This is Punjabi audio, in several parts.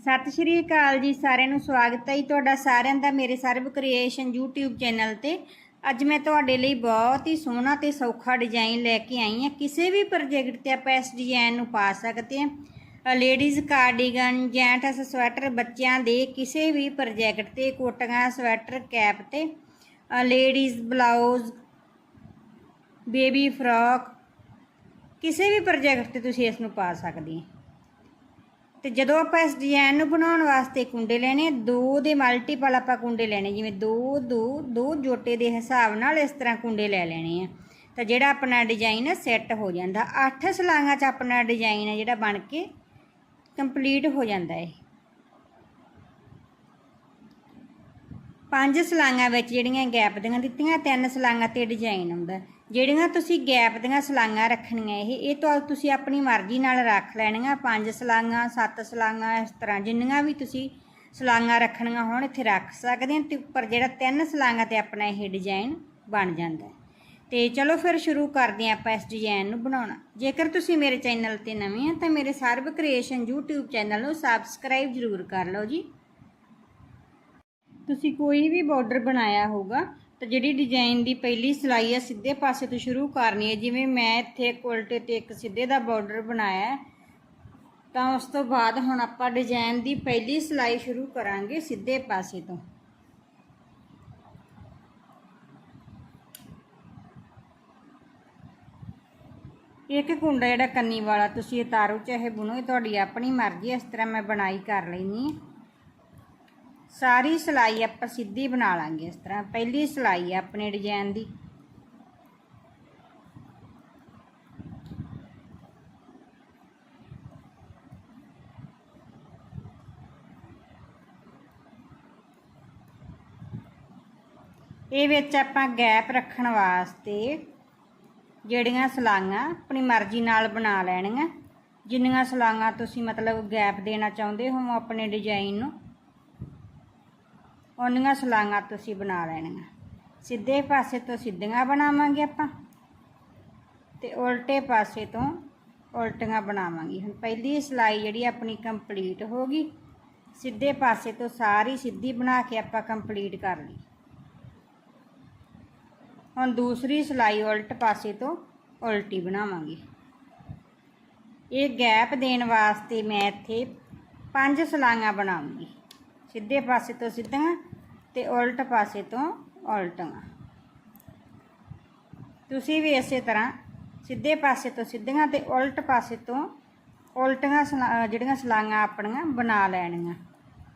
ਸਤਿ ਸ਼੍ਰੀ ਅਕਾਲ ਜੀ ਸਾਰਿਆਂ ਨੂੰ, ਸਵਾਗਤ ਹੈ ਜੀ ਤੁਹਾਡਾ ਸਾਰਿਆਂ ਦਾ ਮੇਰੇ ਸਰਬ ਕ੍ਰੀਏਸ਼ਨ YouTube ਚੈਨਲ ਤੇ। ਅੱਜ ਮੈਂ ਤੁਹਾਡੇ ਲਈ ਬਹੁਤ ਹੀ ਸੋਹਣਾ ਤੇ ਸੌਖਾ ਡਿਜ਼ਾਈਨ ਲੈ ਕੇ ਆਈ ਹਾਂ। ਕਿਸੇ ਵੀ ਪ੍ਰੋਜੈਕਟ ਤੇ ਆਪਾਂ ਇਸ ਡਿਜ਼ਾਈਨ ਨੂੰ ਪਾ ਸਕਦੇ ਹਾਂ। ਲੇਡੀਜ਼ ਕਾਰਡੀਗਨ ਜੈਂਟਸ ਸਵੈਟਰ ਬੱਚਿਆਂ ਦੇ ਕਿਸੇ ਵੀ ਪ੍ਰੋਜੈਕਟ ਤੇ, ਕੋਟੀਆਂ ਸਵੈਟਰ ਕੈਪ ਤੇ ਲੇਡੀਜ਼ ਬਲਾਊਜ਼ ਬੇਬੀ ਫਰਾਕ ਕਿਸੇ ਵੀ ਪ੍ਰੋਜੈਕਟ ਤੇ ਤੁਸੀਂ ਇਸ ਨੂੰ ਪਾ ਸਕਦੇ ਹੋ। ਤੇ ਜਦੋਂ ਆਪਾਂ ਇਸ ਡਿਜ਼ਾਈਨ ਨੂੰ ਬਣਾਉਣ ਵਾਸਤੇ ਕੁੰਡੇ ਲੈਣੇ ਆ, ਦੋ ਦੇ ਮਲਟੀਪਲ ਆਪਾਂ ਕੁੰਡੇ ਲੈਣੇ ਜਿਵੇਂ ਦੋ ਦੋ ਦੋ ਜੋਟੇ ਦੇ ਹਿਸਾਬ ਨਾਲ ਇਸ ਤਰ੍ਹਾਂ ਕੁੰਡੇ ਲੈ ਲੈਣੇ ਆ। ਤਾਂ ਜਿਹੜਾ ਆਪਣਾ ਡਿਜ਼ਾਈਨ ਹੈ ਸੈੱਟ ਹੋ ਜਾਂਦਾ। ਅੱਠ ਸਲਾਂਗਾਂ 'ਚ ਆਪਣਾ ਡਿਜ਼ਾਈਨ ਹੈ ਜਿਹੜਾ ਬਣ ਕੇ ਕੰਪਲੀਟ ਹੋ ਜਾਂਦਾ ਹੈ ਪੰਜ ਸਲਾਂਗਾਂ ਵਿੱਚ ਜਿਹੜੀਆਂ ਗੈਪ ਦੀਆਂ ਦਿੱਤੀਆਂ ਤਿੰਨ ਸਲਾਂਗਾਂ ਤੇ ਡਿਜ਼ਾਈਨ ਆਉਂਦਾ ਜਿਹੜੀਆਂ ਤੁਸੀਂ ਗੈਪ ਦੀਆਂ ਸਲਾਂਗਾਂ ਰੱਖਣੀਆਂ ਇਹ ਇਹ ਤਾਂ ਤੁਸੀਂ ਆਪਣੀ ਮਰਜ਼ੀ ਨਾਲ ਰੱਖ ਲੈਣੀਆਂ, ਪੰਜ ਸਲਾਂਗਾਂ, ਸੱਤ ਸਲਾਂਗਾਂ, ਇਸ ਤਰ੍ਹਾਂ ਜਿੰਨੀਆਂ ਵੀ ਤੁਸੀਂ ਸਲਾਂਗਾਂ ਰੱਖਣੀਆਂ ਹੋਣ, ਇੱਥੇ ਰੱਖ ਸਕਦੇ ਹੋ ਤੇ ਉੱਪਰ ਜਿਹੜਾ ਤਿੰਨ ਸਲਾਂਗਾਂ ਤੇ ਆਪਣਾ ਇਹ ਡਿਜ਼ਾਈਨ ਬਣ ਜਾਂਦਾ ਹੈ। ਤੇ ਚਲੋ ਫਿਰ ਸ਼ੁਰੂ ਕਰਦੇ ਹਾਂ ਆਪਾਂ ਇਸ ਡਿਜ਼ਾਈਨ ਨੂੰ ਬਣਾਉਣਾ। ਜੇਕਰ ਤੁਸੀਂ ਮੇਰੇ ਚੈਨਲ ਤੇ ਨਵੇਂ ਆ ਤਾਂ ਮੇਰੇ ਸਰਬ ਕ੍ਰੀਏਸ਼ਨ YouTube ਚੈਨਲ ਨੂੰ ਸਬਸਕ੍ਰਾਈਬ ਜ਼ਰੂਰ ਕਰ ਲਓ ਜੀ। ਤੁਸੀਂ ਕੋਈ ਵੀ ਬਾਰਡਰ ਬਣਾਇਆ ਹੋਊਗਾ ਤਾਂ ਜਿਹੜੀ ਡਿਜ਼ਾਈਨ ਦੀ ਪਹਿਲੀ ਸਿਲਾਈ ਹੈ ਸਿੱਧੇ ਪਾਸੇ ਤੋਂ ਸ਼ੁਰੂ ਕਰਨੀ ਹੈ ਜਿਵੇਂ ਮੈਂ ਇੱਥੇ ਇੱਕ ਉਲਟੇ ਤੇ ਇੱਕ ਸਿੱਧੇ ਦਾ ਬਾਰਡਰ ਬਣਾਇਆ ਤਾਂ ਉਸ ਤੋਂ ਬਾਅਦ ਹੁਣ ਆਪਾਂ ਡਿਜ਼ਾਈਨ ਦੀ ਪਹਿਲੀ ਸਿਲਾਈ ਸ਼ੁਰੂ ਕਰਾਂਗੇ ਸਿੱਧੇ ਪਾਸੇ ਤੋਂ। ਇੱਕ ਕੁੰਡਾ ਜਿਹੜਾ ਕੰਨੀ ਵਾਲਾ, ਤੁਸੀਂ ਉਤਾਰੋ ਚਾਹੇ ਬੁਣੋ, ਇਹ ਤੁਹਾਡੀ ਆਪਣੀ ਮਰਜ਼ੀ ਇਸ ਤਰ੍ਹਾਂ ਮੈਂ ਬਣਾਈ ਕਰ ਲੈਣੀ ਹੈ। ਸਾਰੀ ਸਿਲਾਈ ਆਪਾਂ ਸਿੱਧੀ ਬਣਾ ਲਾਂਗੇ ਇਸ ਤਰ੍ਹਾਂ। ਪਹਿਲੀ ਸਿਲਾਈ ਹੈ ਆਪਣੇ ਡਿਜ਼ਾਈਨ ਦੀ। ਇਹ ਵਿੱਚ ਆਪਾਂ ਗੈਪ ਰੱਖਣ ਵਾਸਤੇ ਜਿਹੜੀਆਂ ਸਲਾਈਆਂ ਆਪਣੀ ਮਰਜ਼ੀ ਨਾਲ ਬਣਾ ਲੈਣੀਆਂ। ਜਿੰਨੀਆਂ ਸਲਾਈਆਂ ਤੁਸੀਂ ਮਤਲਬ ਗੈਪ ਦੇਣਾ ਚਾਹੁੰਦੇ ਹੋ ਆਪਣੇ ਡਿਜ਼ਾਈਨ ਨੂੰ ਉਹਨੀਆਂ ਸਲਾਈਆਂ ਤੁਸੀਂ ਬਣਾ ਲੈਣੀਆਂ। ਸਿੱਧੇ ਪਾਸੇ ਤੋਂ ਸਿੱਧੀਆਂ ਬਣਾਵਾਂਗੇ ਆਪਾਂ ਤੇ ਉਲਟੇ ਪਾਸੇ ਤੋਂ ਉਲਟੀਆਂ ਬਣਾਵਾਂਗੇ। ਹੁਣ ਪਹਿਲੀ ਸਿਲਾਈ ਜਿਹੜੀ ਆਪਣੀ ਕੰਪਲੀਟ ਹੋ ਗਈ। ਸਿੱਧੇ ਪਾਸੇ ਤੋਂ ਸਾਰੀ ਸਿੱਧੀ ਬਣਾ ਕੇ ਆਪਾਂ ਕੰਪਲੀਟ ਕਰ ਲਈ। ਹੁਣ ਦੂਸਰੀ ਸਿਲਾਈ ਉਲਟ ਪਾਸੇ ਤੋਂ ਉਲਟੀ ਬਣਾਵਾਂਗੇ। ਇਹ ਗੈਪ ਦੇਣ ਵਾਸਤੇ ਮੈਂ ਇੱਥੇ ਪੰਜ ਸਲਾਈਆਂ ਬਣਾਉਂਗੀ। ਸਿੱਧੇ ਪਾਸੇ ਤੋਂ ਸਿੱਧੀਆਂ ਤੇ ਉਲਟ ਪਾਸੇ ਤੋਂ ਉਲਟੀਆਂ ਤੁਸੀਂ ਵੀ ਇਸੇ ਤਰ੍ਹਾਂ ਸਿੱਧੇ ਪਾਸੇ ਤੋਂ ਸਿੱਧੀਆਂ ਤੇ ਉਲਟ ਪਾਸੇ ਤੋਂ ਉਲਟੀਆਂ ਸਲਾ- ਜਿਹੜੀਆਂ ਸਲਾਈਆਂ ਆਪਣੀਆਂ ਬਣਾ ਲੈਣੀਆਂ,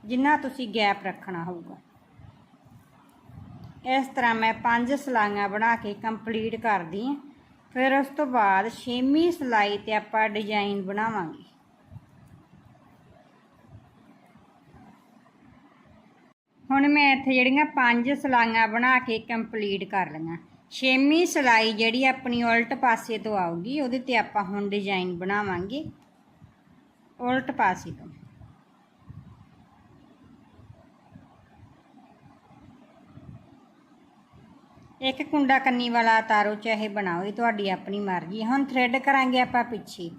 ਜਿੰਨਾ ਤੁਸੀਂ ਗੈਪ ਰੱਖਣਾ ਹੋਊਗਾ। ਇਸ ਤਰ੍ਹਾਂ ਮੈਂ ਪੰਜ ਸਲਾਈਆਂ ਬਣਾ ਕੇ ਕੰਪਲੀਟ ਕਰਦੀ ਹਾਂ। ਫਿਰ ਉਸ ਤੋਂ ਬਾਅਦ ਛੇਵੀਂ ਸਲਾਈ ਤੇ ਆਪਾਂ ਡਿਜ਼ਾਈਨ ਬਣਾਵਾਂਗੇ। ਹੁਣ ਮੈਂ ਇੱਥੇ ਜਿਹੜੀਆਂ ਪੰਜ ਸਲਾਈਆਂ ਬਣਾ ਕੇ ਕੰਪਲੀਟ ਕਰ ਲਈਆਂ। ਛੇਵੀਂ ਸਲਾਈ ਜਿਹੜੀ ਆਪਣੀ ਉਲਟ ਪਾਸੇ ਤੋਂ ਆਊਗੀ, ਉਹਦੇ ਤੇ ਆਪਾਂ ਹੁਣ ਡਿਜ਼ਾਈਨ ਬਣਾਵਾਂਗੇ। ਉਲਟ ਪਾਸੇ ਤੋਂ। ਇੱਕ ਕੁੰਡਾ ਕੰਨੀ ਵਾਲਾ ਤਾਰੋ ਚਾਹੇ ਬਣਾਓ, ਇਹ ਤੁਹਾਡੀ ਆਪਣੀ ਮਰਜ਼ੀ ਹੁਣ ਥ੍ਰੈਡ ਕਰਾਂਗੇ ਆਪਾਂ ਪਿੱਛੇ।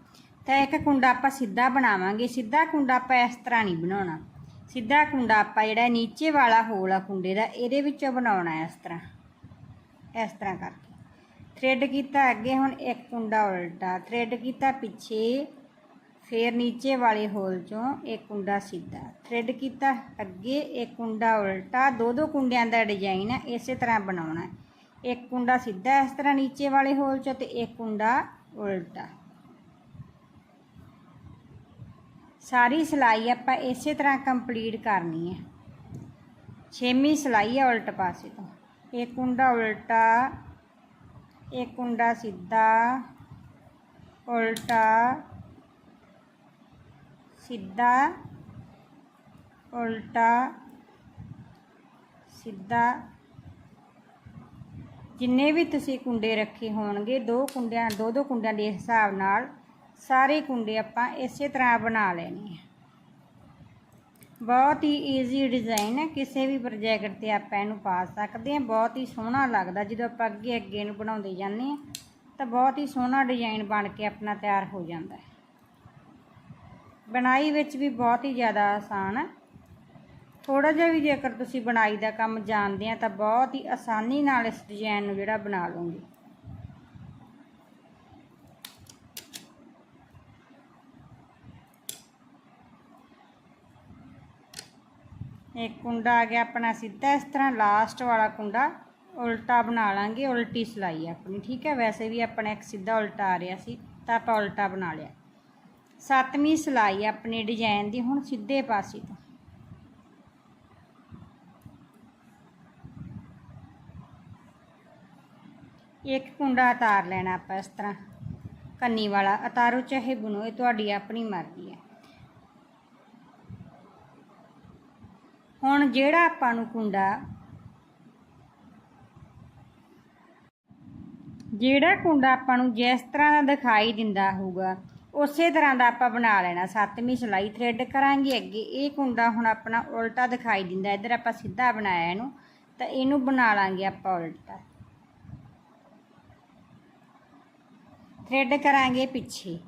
ਤਾਂ ਇੱਕ ਕੁੰਡਾ ਆਪਾਂ ਸਿੱਧਾ ਬਣਾਵਾਂਗੇ। ਸਿੱਧਾ ਕੁੰਡਾ ਆਪਾਂ ਇਸ ਤਰ੍ਹਾਂ ਨਹੀਂ ਬਣਾਉਣਾ। ਸਿੱਧਾ ਕੁੰਡਾ ਆਪਾਂ ਜਿਹੜਾ ਨੀਚੇ ਵਾਲਾ ਹੋਲ ਆ ਕੁੰਡੇ ਦਾ, ਇਹਦੇ ਵਿੱਚੋਂ ਬਣਾਉਣਾ ਹੈ ਇਸ ਤਰ੍ਹਾਂ। ਇਸ ਤਰ੍ਹਾਂ ਕਰਕੇ। ਥ੍ਰੈਡ ਕੀਤਾ ਅੱਗੇ, ਹੁਣ ਇੱਕ ਕੁੰਡਾ ਉਲਟਾ। ਥ੍ਰੈਡ ਕੀਤਾ ਪਿੱਛੇ, ਫੇਰ ਨੀਚੇ ਵਾਲੇ ਹੋਲ ਚੋਂ ਇੱਕ ਕੁੰਡਾ ਸਿੱਧਾ। ਥ੍ਰੈਡ ਕੀਤਾ ਅੱਗੇ ਇੱਕ ਕੁੰਡਾ ਉਲਟਾ। ਦੋ ਦੋ ਕੁੰਡਿਆਂ ਦਾ ਡਿਜ਼ਾਈਨ ਹੈ ਇਸੇ ਤਰ੍ਹਾਂ ਬਣਾਉਣਾ। ਇੱਕ ਕੁੰਡਾ ਸਿੱਧਾ ਇਸ ਤਰ੍ਹਾਂ ਨੀਚੇ ਵਾਲੇ ਹੋਲ ਚੋਂ ਤੇ ਇੱਕ ਕੁੰਡਾ ਉਲਟਾ। ਸਾਰੀ ਸਿਲਾਈ ਆਪਾਂ ਇਸੇ ਤਰ੍ਹਾਂ ਕੰਪਲੀਟ ਕਰਨੀ ਹੈ। ਛੇਵੀਂ ਸਿਲਾਈ ਹੈ ਉਲਟ ਪਾਸੇ ਤੋਂ। ਇੱਕ ਕੁੰਡਾ ਉਲਟਾ, ਇੱਕ ਕੁੰਡਾ ਸਿੱਧਾ, ਉਲਟਾ ਸਿੱਧਾ ਉਲਟਾ, ਸਿੱਧਾ। ਜਿੰਨੇ ਵੀ ਤੁਸੀਂ ਕੁੰਡੇ ਰੱਖੇ ਹੋਣਗੇ, ਦੋ ਕੁੰਡਿਆਂ ਦੋ ਦੋ ਕੁੰਡਿਆਂ ਦੇ ਹਿਸਾਬ ਨਾਲ ਸਾਰੇ ਕੁੰਡੇ ਆਪਾਂ ਇਸੇ ਤਰ੍ਹਾਂ ਬਣਾ ਲੈਣੇ ਆ। ਬਹੁਤ ਹੀ ਈਜ਼ੀ ਡਿਜ਼ਾਈਨ ਹੈ, ਕਿਸੇ ਵੀ ਪ੍ਰੋਜੈਕਟ ਤੇ ਆਪਾਂ ਇਹਨੂੰ ਪਾ ਸਕਦੇ ਹਾਂ। ਬਹੁਤ ਹੀ ਸੋਹਣਾ ਲੱਗਦਾ, ਜਦੋਂ ਆਪਾਂ ਅੱਗੇ ਅੱਗੇ ਨੂੰ ਬਣਾਉਂਦੇ ਜਾਂਦੇ ਹਾਂ, ਤਾਂ ਬਹੁਤ ਹੀ ਸੋਹਣਾ ਡਿਜ਼ਾਈਨ ਬਣ ਕੇ ਆਪਣਾ ਤਿਆਰ ਹੋ ਜਾਂਦਾ ਹੈ। ਬਣਾਈ ਵਿੱਚ ਵੀ ਬਹੁਤ ਹੀ ਜ਼ਿਆਦਾ ਆਸਾਨ ਹੈ। ਥੋੜਾ ਜਿਹਾ ਵੀ ਜੇਕਰ ਤੁਸੀਂ ਬਣਾਈ ਦਾ ਕੰਮ ਜਾਣਦੇ ਆ, ਤਾਂ ਬਹੁਤ ਹੀ ਆਸਾਨੀ ਨਾਲ ਇਸ ਡਿਜ਼ਾਈਨ ਨੂੰ ਜਿਹੜਾ ਬਣਾ ਲਓਗੇ। ਇੱਕ ਕੁੰਡਾ ਆ ਗਿਆ ਆਪਣਾ ਸਿੱਧਾ, ਇਸ ਤਰ੍ਹਾਂ ਲਾਸਟ ਵਾਲਾ ਕੁੰਡਾ ਉਲਟਾ ਬਣਾ ਲਾਂਗੇ, ਉਲਟੀ ਸਲਾਈ ਆਪਣੀ, ਠੀਕ ਹੈ? ਵੈਸੇ ਵੀ ਆਪਣਾ ਇੱਕ ਸਿੱਧਾ ਉਲਟਾ ਆ ਰਿਹਾ ਸੀ, ਤਾਂ ਆਪਾਂ ਉਲਟਾ ਬਣਾ ਲਿਆ। ਸੱਤਵੀਂ ਸਲਾਈ ਆਪਣੀ ਡਿਜ਼ਾਈਨ ਦੀ, ਹੁਣ ਸਿੱਧੇ ਪਾਸੇ ਤੋਂ। ਇੱਕ ਕੁੰਡਾ ਉਤਾਰ ਲੈਣਾ ਆਪਾਂ ਇਸ ਤਰ੍ਹਾਂ, ਕੰਨੀ ਵਾਲਾ, ਉਤਾਰੋ ਚਾਹੇ ਬੁਣੋ, ਇਹ ਤੁਹਾਡੀ ਆਪਣੀ ਮਰਜ਼ੀ ਹੈ ਹੁਣ ਜਿਹੜਾ ਆਪਾਂ ਨੂੰ ਕੁੰਡਾ, ਜਿਹੜਾ ਕੁੰਡਾ ਆਪਾਂ ਨੂੰ ਜਿਸ ਤਰ੍ਹਾਂ ਦਾ ਦਿਖਾਈ ਦਿੰਦਾ ਹੋਊਗਾ, ਉਸੇ ਤਰ੍ਹਾਂ ਦਾ ਆਪਾਂ ਬਣਾ ਲੈਣਾ। ਸੱਤਵੀਂ ਸਲਾਈ ਥਰੈਡ ਕਰਾਂਗੇ ਅੱਗੇ। ਇਹ ਕੁੰਡਾ ਹੁਣ ਆਪਣਾ ਉਲਟਾ ਦਿਖਾਈ ਦਿੰਦਾ। ਇੱਧਰ ਆਪਾਂ ਸਿੱਧਾ ਬਣਾਇਆ ਇਹਨੂੰ, ਤਾਂ ਇਹਨੂੰ ਬਣਾ ਲਾਂਗੇ ਆਪਾਂ ਉਲਟਾ। ਥਰੈਡ ਕਰਾਂਗੇ ਪਿੱਛੇ।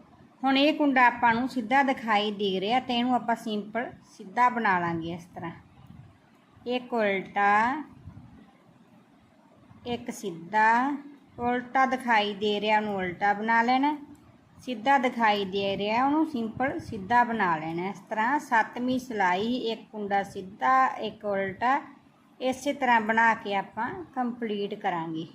ਹੁਣ ਇਹ ਕੁੰਡਾ ਆਪਾਂ ਨੂੰ ਸਿੱਧਾ ਦਿਖਾਈ ਦੇ ਰਿਹਾ ਤੇ ਇਹਨੂੰ ਆਪਾਂ ਸਿੰਪਲ ਸਿੱਧਾ ਬਣਾ ਲਾਂਗੇ ਇਸ ਤਰ੍ਹਾਂ। ਇੱਕ ਉਲਟਾ, ਇੱਕ ਸਿੱਧਾ। ਉਲਟਾ ਦਿਖਾਈ ਦੇ ਰਿਹਾ, ਉਹਨੂੰ ਉਲਟਾ ਬਣਾ ਲੈਣਾ। ਸਿੱਧਾ ਦਿਖਾਈ ਦੇ ਰਿਹਾ, ਉਹਨੂੰ ਸਿੰਪਲ ਸਿੱਧਾ ਬਣਾ ਲੈਣਾ। ਇਸ ਤਰ੍ਹਾਂ ਸੱਤਵੀਂ ਸਲਾਈ, ਇੱਕ ਕੁੰਡਾ ਸਿੱਧਾ, ਇੱਕ ਉਲਟਾ। ਇਸੇ ਤਰ੍ਹਾਂ ਬਣਾ ਕੇ ਆਪਾਂ ਕੰਪਲੀਟ ਕਰਾਂਗੇ।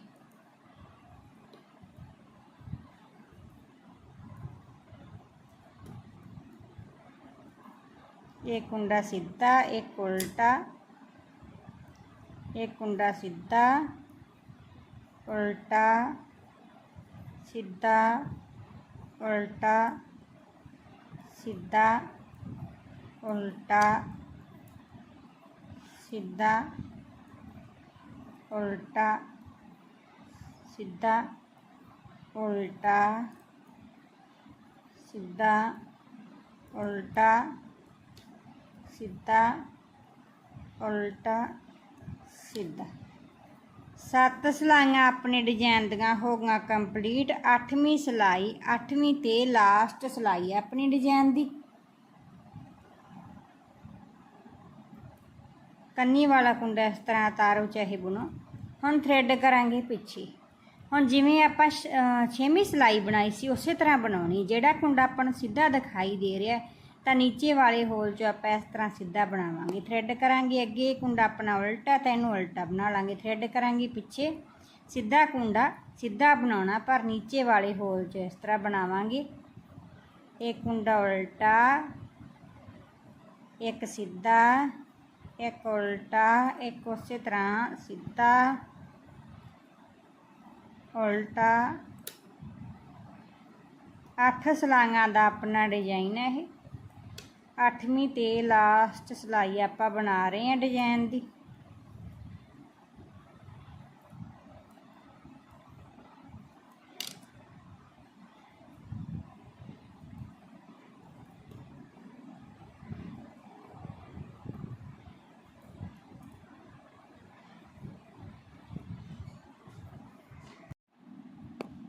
ਇੱਕ ਕੁੰਡਾ ਸਿੱਧਾ, ਇੱਕ ਉਲਟਾ। एक कुंडा सीधा उल्टा सीधा उल्टा सीधा उल्टा सीधा उल्टा सीधा उल्टा सीधा उल्टा सीधा उल्टा ਸਿੱਧਾ। ਸੱਤ ਸਲਾਈਆਂ ਆਪਣੇ ਡਿਜ਼ਾਈਨ ਦੀਆਂ ਹੋ ਗਈਆਂ ਕੰਪਲੀਟ। 8ਵੀਂ ਸਲਾਈ 8ਵੀਂ ਤੇ ਲਾਸਟ ਸਲਾਈ ਹੈ ਆਪਣੀ ਡਿਜ਼ਾਈਨ ਦੀ। ਕੰਨੀ ਵਾਲਾ ਕੁੰਡਾ ਇਸ ਤਰ੍ਹਾਂ ਤਾਰੋ ਚਾਹੇ ਬੁਣੋ। ਹੁਣ ਥ੍ਰੈਡ ਕਰਾਂਗੇ ਪਿੱਛੇ। ਹੁਣ ਜਿਵੇਂ ਆਪਾਂ 6ਵੀਂ ਸਲਾਈ ਬਣਾਈ ਸੀ, ਉਸੇ ਤਰ੍ਹਾਂ ਬਣਾਉਣੀ। ਜਿਹੜਾ ਕੁੰਡਾ ਆਪਾਂ ਨੂੰ ਸਿੱਧਾ ਦਿਖਾਈ ਦੇ ਰਿਹਾ ਤਾਂ ਨੀਚੇ ਵਾਲੇ ਹੋਲ 'ਚ ਆਪਾਂ ਇਸ ਤਰ੍ਹਾਂ ਸਿੱਧਾ ਬਣਾਵਾਂਗੇ। ਥ੍ਰੈਡ ਕਰਾਂਗੇ ਅੱਗੇ ਕੁੰਡਾ ਆਪਣਾ ਉਲਟਾ ਤਾਂ ਇਹਨੂੰ ਉਲਟਾ ਬਣਾ ਲਾਂਗੇ। ਥ੍ਰੈਡ ਕਰਾਂਗੇ ਪਿੱਛੇ। ਸਿੱਧਾ ਕੁੰਡਾ ਸਿੱਧਾ ਬਣਾਉਣਾ, ਪਰ ਨੀਚੇ ਵਾਲੇ ਹੋਲ 'ਚ ਇਸ ਤਰ੍ਹਾਂ ਬਣਾਵਾਂਗੇ। ਇੱਕ ਕੁੰਡਾ ਉਲਟਾ, ਇੱਕ ਸਿੱਧਾ, ਇੱਕ ਉਲਟਾ, ਇੱਕ ਉਸੇ ਤਰ੍ਹਾਂ ਸਿੱਧਾ, ਉਲਟਾ। ਅੱਠ ਸਲਾਈਆਂ ਦਾ ਆਪਣਾ ਡਿਜ਼ਾਈਨ ਹੈ ਇਹ। ਅੱਠਵੀਂ ਤੇ ਲਾਸਟ ਸਲਾਈ ਆਪਾਂ ਬਣਾ ਰਹੇ ਹਾਂ ਡਿਜ਼ਾਈਨ ਦੀ।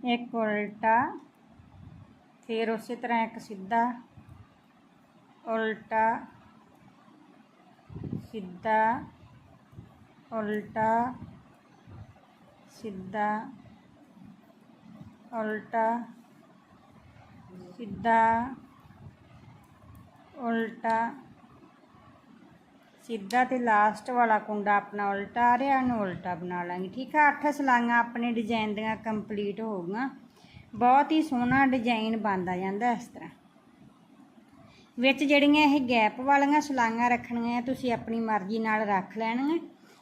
ਇੱਕ ਉਲਟਾ, ਫਿਰ ਉਸੇ ਤਰ੍ਹਾਂ ਇੱਕ ਸਿੱਧਾ। ਉਲਟਾ, ਸਿੱਧਾ ਉਲਟਾ ਸਿੱਧਾ ਉਲਟਾ ਸਿੱਧਾ ਉਲਟਾ, ਸਿੱਧਾ ਤੇ ਲਾਸਟ ਵਾਲਾ ਕੁੰਡਾ ਆਪਣਾ ਉਲਟਾ, ਆ ਰਿਹਾ ਨੂੰ ਉਲਟਾ ਬਣਾ ਲਾਂਗੇ। ਠੀਕ ਆ, ਅੱਠ ਸਲਾਈਆਂ ਆਪਣੇ ਡਿਜ਼ਾਈਨ ਦੀਆਂ ਕੰਪਲੀਟ ਹੋ ਗਈਆਂ। ਬਹੁਤ ਹੀ ਸੋਹਣਾ ਡਿਜ਼ਾਈਨ ਬਣਦਾ ਜਾਂਦਾ ਇਸ ਤਰ੍ਹਾਂ। ਵਿੱਚ ਜਿਹੜੀਆਂ ਇਹ ਗੈਪ ਵਾਲੀਆਂ ਸਲਾਈਆਂ ਰੱਖਣੀਆਂ, ਤੁਸੀਂ ਆਪਣੀ ਮਰਜ਼ੀ ਨਾਲ ਰੱਖ ਲੈਣੀਆਂ।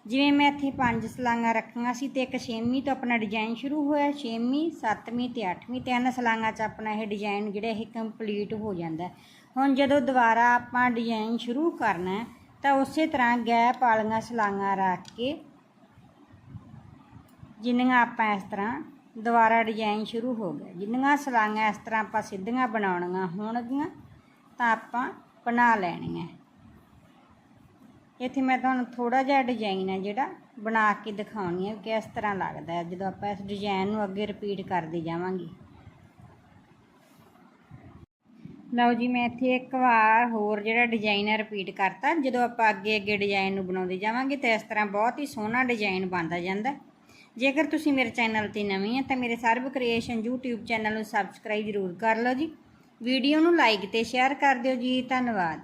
ਜਿਵੇਂ ਮੈਂ ਇੱਥੇ ਪੰਜ ਸਲਾਈਆਂ ਰੱਖੀਆਂ ਸੀ ਤੇ ਇੱਕ ਛੇਵੀਂ ਤੋਂ ਆਪਣਾ ਡਿਜ਼ਾਈਨ ਸ਼ੁਰੂ ਹੋਇਆ। ਛੇਵੀਂ, ਸੱਤਵੀਂ ਤੇ ਅੱਠਵੀਂ ਤਿੰਨ ਸਲਾਈਆਂ 'ਚ ਆਪਣਾ ਇਹ ਡਿਜ਼ਾਈਨ ਜਿਹੜਾ ਇਹ ਕੰਪਲੀਟ ਹੋ ਜਾਂਦਾ। ਹੁਣ ਜਦੋਂ ਦੁਬਾਰਾ ਆਪਾਂ ਡਿਜ਼ਾਈਨ ਸ਼ੁਰੂ ਕਰਨਾ ਤਾਂ ਉਸੇ ਤਰ੍ਹਾਂ ਗੈਪ ਵਾਲੀਆਂ ਸਲਾਈਆਂ ਰੱਖ ਕੇ ਜਿੰਨੀਆਂ ਆਪਾਂ ਇਸ ਤਰ੍ਹਾਂ ਦੁਬਾਰਾ ਡਿਜ਼ਾਈਨ ਸ਼ੁਰੂ ਹੋ ਗਿਆ ਜਿੰਨੀਆਂ ਸਲਾਈਆਂ ਇਸ ਤਰ੍ਹਾਂ ਆਪਾਂ ਸਿੱਧੀਆਂ ਬਣਾਉਣੀਆਂ ਹੋਣਗੀਆਂ ਤਾਂ ਆਪਾਂ ਬਣਾ ਲੈਣੀਆਂ। ਇੱਥੇ ਮੈਂ ਤੁਹਾਨੂੰ ਥੋੜਾ ਜਿਹਾ ਡਿਜ਼ਾਈਨ ਹੈ ਜਿਹੜਾ ਬਣਾ ਕੇ ਦਿਖਾਉਣੀ ਹੈ ਕਿ ਇਸ ਤਰ੍ਹਾਂ ਲੱਗਦਾ ਹੈ। ਜਦੋਂ ਆਪਾਂ ਇਸ ਡਿਜ਼ਾਈਨ ਨੂੰ ਅੱਗੇ ਰਿਪੀਟ ਕਰਦੇ ਜਾਵਾਂਗੇ। ਲਓ ਜੀ, ਮੈਂ ਇੱਥੇ ਇੱਕ ਵਾਰ ਹੋਰ ਜਿਹੜਾ ਡਿਜ਼ਾਈਨ ਹੈ ਰਿਪੀਟ ਕਰਤਾ। ਜਦੋਂ ਆਪਾਂ ਅੱਗੇ ਅੱਗੇ ਡਿਜ਼ਾਈਨ ਨੂੰ ਬਣਾਉਂਦੇ ਜਾਵਾਂਗੇ ਤਾਂ ਇਸ ਤਰ੍ਹਾਂ ਬਹੁਤ ਹੀ ਸੋਹਣਾ ਡਿਜ਼ਾਈਨ ਬਣਦਾ ਜਾਂਦਾ ਜੇਕਰ ਤੁਸੀਂ ਮੇਰੇ ਚੈਨਲ ਤੇ ਨਵੇਂ ਆ ਤਾਂ ਮੇਰੇ ਸਰਬ ਕ੍ਰੀਏਸ਼ਨ YouTube ਚੈਨਲ ਨੂੰ ਸਬਸਕ੍ਰਾਈਬ ਜ਼ਰੂਰ ਕਰ ਲਓ ਜੀ। ਵੀਡੀਓ ਨੂੰ ਲਾਈਕ ਤੇ ਸ਼ੇਅਰ ਕਰ ਦਿਓ ਜੀ ਧੰਨਵਾਦ।